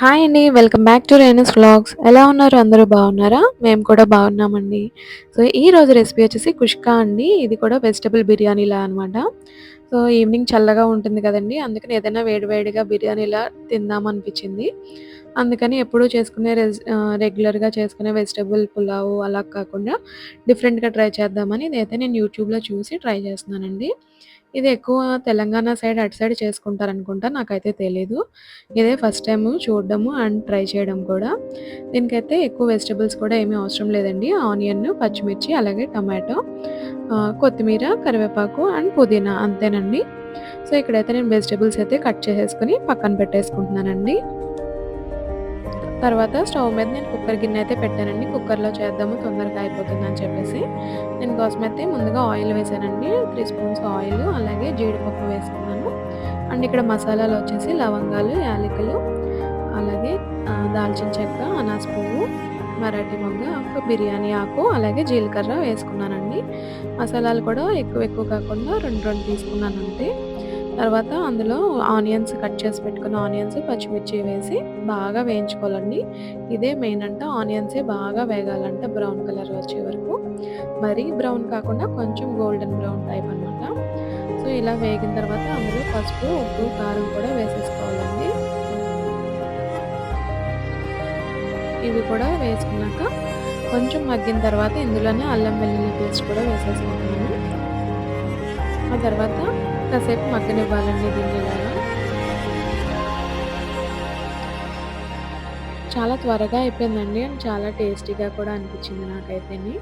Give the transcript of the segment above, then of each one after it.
Hi అండి welcome back to Renu's vlogs ఎలా ఉన్నారు? అందరూ బాగున్నారా? మేము కూడా బాగున్నామండి. సో ఈ రోజు రెసిపీ వచ్చేసి కుష్కా అండి. ఇది కూడా వెజిటబుల్ బిర్యానీలా అనమాట సో ఈవినింగ్ చల్లగా ఉంటుంది కదండి. అందుకని ఏదైనా వేడివేడిగా బిర్యానీలా తిందాం అనిపించింది. అందుకని ఎప్పుడూ చేసుకునే రెస్ రెగ్యులర్గా చేసుకునే వెజిటబుల్ పులావ్ అలా కాకుండా డిఫరెంట్గా ట్రై చేద్దామని ఇదైతే నేను యూట్యూబ్లో చూసి ట్రై చేస్తున్నానండి. ఇది ఎక్కువ తెలంగాణ సైడ్ అటు సైడ్ చేసుకుంటారనుకుంటా నాకైతే తెలీదు. ఇదే ఫస్ట్ టైము చూడడము అండ్ ట్రై చేయడం కూడా. దీనికైతే ఎక్కువ వెజిటబుల్స్ కూడా ఏమీ అవసరం లేదండి. ఆనియన్ పచ్చిమిర్చి అలాగే టమాటో కొత్తిమీర కరివేపాకు అండ్ పుదీనా అంతేనండి. సో ఇక్కడైతే నేను వెజిటబుల్స్ అయితే కట్ చేసేసుకుని పక్కన పెట్టేసుకుంటున్నానండి. తర్వాత స్టవ్ మీద నేను కుక్కర్ గిన్నె అయితే పెట్టానండి. కుక్కర్లో చేద్దాము తొందరగా అయిపోతుంది అని చెప్పేసి. దీనికోసం అయితే ముందుగా ఆయిల్ వేసానండి. త్రీ స్పూన్స్ ఆయిల్ అలాగే జీడిపప్పు వేసుకున్నాను. అండ్ ఇక్కడ మసాలాలు వచ్చేసి లవంగాలు యాలకులు అలాగే దాల్చిన చెక్క అనాస్ పువ్వు మరాఠీ మొగ్గ ఒక బిర్యానీ ఆకు అలాగే జీలకర్ర వేసుకున్నానండి. మసాలాలు కూడా ఎక్కువ ఎక్కువ కాకుండా రెండు రెండు తీసుకున్నాను అంతే. తర్వాత అందులో ఆనియన్స్ కట్ చేసి పెట్టుకున్న ఆనియన్స్ పచ్చిమిర్చి వేసి బాగా వేయించుకోవాలండి. ఇదే మెయిన్ అంట. ఆనియన్సే బాగా వేగాలంట బ్రౌన్ కలర్ వచ్చే వరకు. మరీ బ్రౌన్ కాకుండా కొంచెం గోల్డెన్ బ్రౌన్ టైప్ అనమాట సో ఇలా వేగిన తర్వాత అందులో పసుపు ఉప్పు కారం కూడా వేసేసుకోవాలండి. ఇవి కూడా వేసుకున్నాక కొంచెం మగ్గిన తర్వాత ఇందులోనే అల్లం వెల్లుల్లి పేస్ట్ కూడా వేసేసుకుంటున్నాను. ఆ తర్వాత కాసేపు మగ్గనివ్వాలండి దీన్ని చాలా త్వరగా అయిపోయిందండి అండ్ చాలా టేస్టీగా కూడా అనిపించింది నాకైతేని.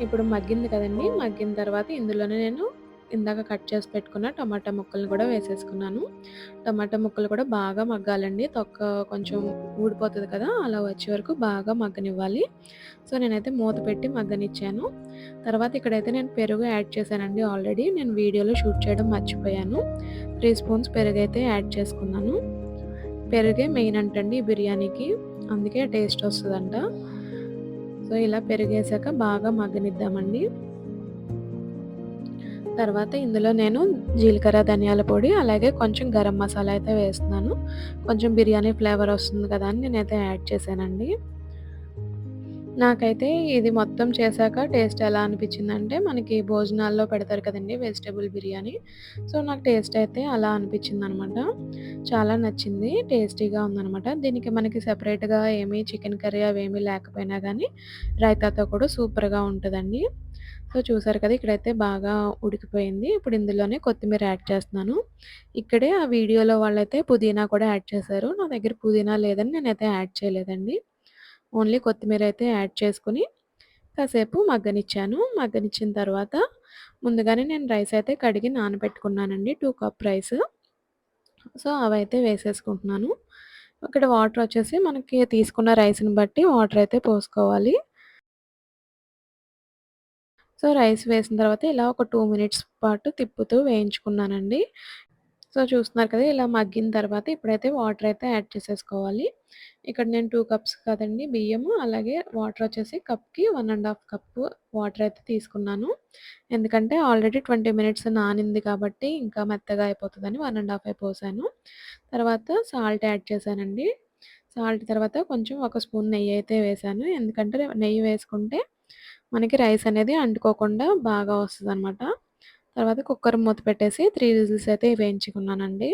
ఇప్పుడు మగ్గింది కదండి మగ్గిన తర్వాత ఇందులోనే నేను ఇందాక కట్ చేసి పెట్టుకున్న టమాటా ముక్కలను కూడా వేసేసుకున్నాను. టమాటా ముక్కలు కూడా బాగా మగ్గాలండి. తొక్క కొంచెం ఊడిపోతుంది కదా అలా వచ్చే వరకు బాగా మగ్గనివ్వాలి. సో నేనైతే మూత పెట్టి మగ్గనిచ్చాను. తర్వాత ఇక్కడైతే నేను పెరుగు యాడ్ చేశానండి ఆల్రెడీ. నేను వీడియోలో షూట్ చేయడం మర్చిపోయాను. త్రీ స్పూన్స్ పెరుగు అయితే యాడ్ చేసుకున్నాను. పెరుగే మెయిన్ అంటండి బిర్యానీకి. అందుకే టేస్ట్ వస్తుందంట. సో ఇలా పెరిగేసాక బాగా మగ్గనిద్దామండి. తర్వాత ఇందులో నేను జీలకర్ర ధనియాల పొడి అలాగే కొంచెం గరం మసాలా అయితే వేస్తున్నాను. కొంచెం బిర్యానీ ఫ్లేవర్ వస్తుంది కదా అని నేనైతే యాడ్ చేశానండి. నాకైతే ఇది మొత్తం చేశాక టేస్ట్ ఎలా అనిపించిందంటే మనకి భోజనాల్లో పెడతారు కదండి వెజిటేబుల్ బిర్యానీ. సో నాకు టేస్ట్ అయితే అలా అనిపించింది అనమాట చాలా నచ్చింది టేస్టీగా ఉందనమాట. దీనికి మనకి సెపరేట్గా ఏమీ చికెన్ కర్రీ అవి లేకపోయినా కానీ రైతాతో కూడా సూపర్గా ఉంటుందండి. సో చూసారు కదా! ఇక్కడైతే బాగా ఉడికిపోయింది. ఇప్పుడు ఇందులోనే కొత్తిమీర యాడ్ చేస్తున్నాను. ఇక్కడే ఆ వీడియోలో వాళ్ళైతే పుదీనా కూడా యాడ్ చేశారు. నా దగ్గర పుదీనా లేదని నేనైతే యాడ్ చేయలేదండి. ఓన్లీ కొత్తిమీర అయితే యాడ్ చేసుకుని కాసేపు మగ్గనిచ్చాను. మగ్గనిచ్చిన తర్వాత ముందుగానే నేను రైస్ అయితే కడిగి నానబెట్టుకున్నానండి. Two cup rice. సో అవైతే వేసేసుకుంటున్నాను. ఇక్కడ వాటర్ వచ్చేసి మనకి తీసుకున్న రైస్ని బట్టి వాటర్ అయితే పోసుకోవాలి. సో రైస్ వేసిన తర్వాత ఇలా ఒక టూ మినిట్స్ పాటు తిప్పుతూ వేయించుకున్నానండి. సో చూస్తున్నారు కదా ఇలా మగ్గిన తర్వాత ఇప్పుడైతే వాటర్ అయితే యాడ్ చేసేసుకోవాలి. ఇక్కడ నేను టూ కప్స్ కదండి బియ్యము అలాగే వాటర్ వచ్చేసి కప్కి one and half cup water అయితే తీసుకున్నాను. ఎందుకంటే ఆల్రెడీ ట్వంటీ మినిట్స్ నానింది కాబట్టి ఇంకా మెత్తగా అయిపోతుందని వన్ అండ్ హాఫ్ అయిపోసాను తర్వాత సాల్ట్ యాడ్ చేశానండి. సాల్ట్ తర్వాత కొంచెం ఒక స్పూన్ నెయ్యి అయితే వేసాను. ఎందుకంటే నెయ్యి వేసుకుంటే మనకి రైస్ అనేది అంటుకోకుండా బాగా వస్తుంది అనమాట తర్వాత కుక్కర్ మూత పెట్టేసి త్రీ విజిల్స్ అయితే వేయించుకున్నానండి.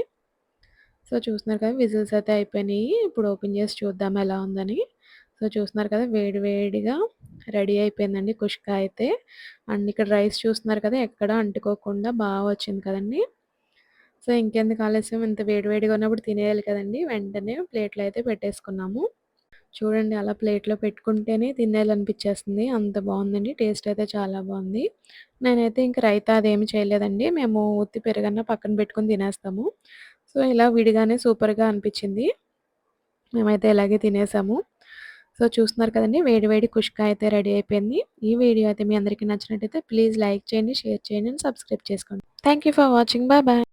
సో చూస్తున్నారు కదా విజిల్స్ అయితే అయిపోయినాయి. ఇప్పుడు ఓపెన్ చేసి చూద్దాం ఎలా ఉందని. సో చూస్తున్నారు కదా వేడి వేడిగా రెడీ అయిపోయిందండి కుష్క అయితే. అండ్ ఇక్కడ రైస్ చూస్తున్నారు కదా ఎక్కడ అంటుకోకుండా బాగా వచ్చింది కదండి. సో ఇంకెందుకు ఆలస్యం ఇంత వేడి వేడిగా ఉన్నప్పుడు తినేయాలి కదండి. వెంటనే ప్లేట్లు అయితే పెట్టేసుకున్నాము. చూడండి అలా ప్లేట్లో పెట్టుకుంటేనే తినేయాలనిపించేస్తుంది. అంత బాగుందండి. టేస్ట్ అయితే చాలా బాగుంది. నేనైతే ఇంక రైతా అదేమి చేయలేదండి. మేము ఉత్తి పెరగన్న పక్కన పెట్టుకొని తినేస్తాము. సో ఇలా విడిగానే సూపర్గా అనిపించింది. మేమైతే ఇలాగే తినేసాము. సో చూస్తున్నారు కదండి వేడి వేడి కుష్క అయితే రెడీ అయిపోయింది. ఈ వీడియో అయితే మీ అందరికీ నచ్చినట్టయితే ప్లీజ్ లైక్ చేయండి షేర్ చేయండి అండ్ సబ్స్క్రైబ్ చేసుకోండి. Thank for watching. Bye bye.